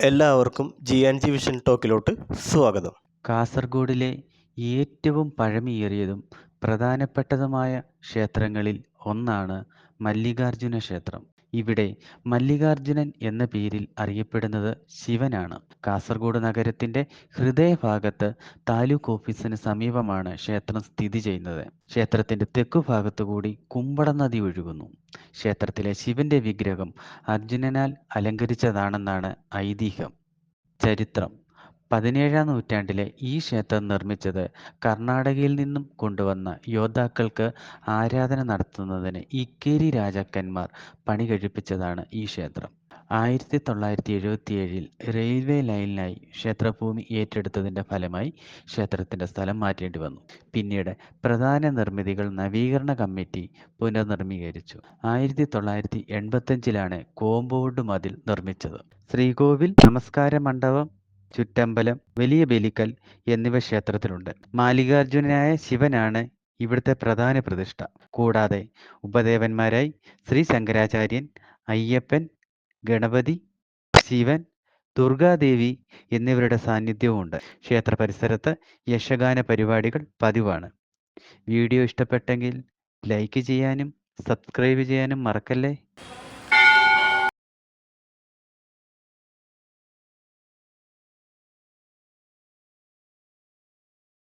എല്ലാവർക്കും G and G vision ടോക്കിലോട്ട് സ്വാഗതം. കാസർഗോഡിലെ ഏറ്റവും പഴമയേറിയതും പ്രധാനപ്പെട്ടതുമായ ക്ഷേത്രങ്ങളിൽ ഒന്നാണ് മല്ലികാർജുന ക്ഷേത്രം. ഇവിടെ മല്ലികാർജുനൻ എന്ന പേരിൽ അറിയപ്പെടുന്നത് ശിവനാണ്. കാസർഗോഡ് നഗരത്തിന്റെ ഹൃദയഭാഗത്ത് താലൂക്ക് ഓഫീസിന് സമീപമാണ് ക്ഷേത്രം സ്ഥിതി ചെയ്യുന്നത്. ക്ഷേത്രത്തിന്റെ തെക്കു തെക്കുഭാഗത്തുകൂടി കുമ്പട നദി ഒഴുകുന്നു. ക്ഷേത്രത്തിലെ ശിവന്റെ വിഗ്രഹം അർജുനനാൽ അലങ്കരിച്ചതാണെന്നാണ് ഐതിഹ്യം. ചരിത്രം. പതിനേഴാം നൂറ്റാണ്ടിലെ ഈ ക്ഷേത്രം നിർമ്മിച്ചത് കർണാടകയിൽ നിന്നും കൊണ്ടുവന്ന യോദ്ധാക്കൾക്ക് ആരാധന നടത്തുന്നതിന് ഇക്കേരി രാജാക്കന്മാർ പണി കഴിപ്പിച്ചതാണ് ഈ ക്ഷേത്രം. ആയിരത്തി തൊള്ളായിരത്തി എഴുപത്തിയേഴിൽ റെയിൽവേ ലൈനിനായി ക്ഷേത്രഭൂമി ഏറ്റെടുത്തതിന്റെ ഫലമായി ക്ഷേത്രത്തിന്റെ സ്ഥലം മാറ്റേണ്ടി വന്നു. പിന്നീട് പ്രധാന നിർമ്മിതികൾ നവീകരണ കമ്മിറ്റി പുനർനിർമ്മീകരിച്ചു. ആയിരത്തി തൊള്ളായിരത്തി എൺപത്തഞ്ചിലാണ് കോമ്പൗണ്ട് മതിൽ നിർമ്മിച്ചത്. ശ്രീകോവിൽ നമസ്കാര മണ്ഡപം ചുറ്റമ്പലം വലിയ ബലിക്കൽ എന്നിവ ക്ഷേത്രത്തിലുണ്ട്. മാലികാർജുനനായ ശിവനാണ് ഇവിടുത്തെ പ്രധാന പ്രതിഷ്ഠ. കൂടാതെ ഉപദേവന്മാരായി ശ്രീ ശങ്കരാചാര്യൻ അയ്യപ്പൻ ഗണപതി ശിവൻ ദുർഗാദേവി എന്നിവരുടെ സാന്നിധ്യവുമുണ്ട് ക്ഷേത്ര പരിസരത്ത് യക്ഷഗാന പരിപാടികൾ പതിവാണ്. വീഡിയോ ഇഷ്ടപ്പെട്ടെങ്കിൽ ലൈക്ക് ചെയ്യാനും സബ്സ്ക്രൈബ് ചെയ്യാനും മറക്കല്ലേ?